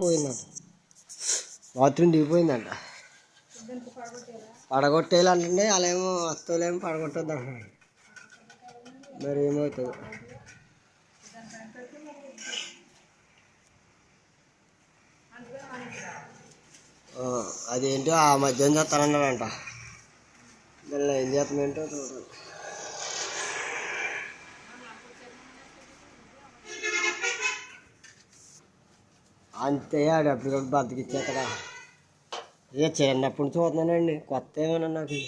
పోయిందంట బాత్రూమ్ దిగిపోయిందంట. పడగొట్టేయాలంటే వాళ్ళేమో వస్తువులేమో పడగొట్టద్దు అంటున్నాడు మరి ఏమవుతుందో. అదేంటో ఆ మధ్యాహ్నం చేస్తానన్నాడంట. దానిలో ఏం చేస్తామేంటో చూడాలి అంతే ఆడప్పుడు కూడా బతికిచ్చే అక్కడ ఇక చిన్నప్పుడు చూస్తున్నానండి కొత్త ఏమైనా నాకు?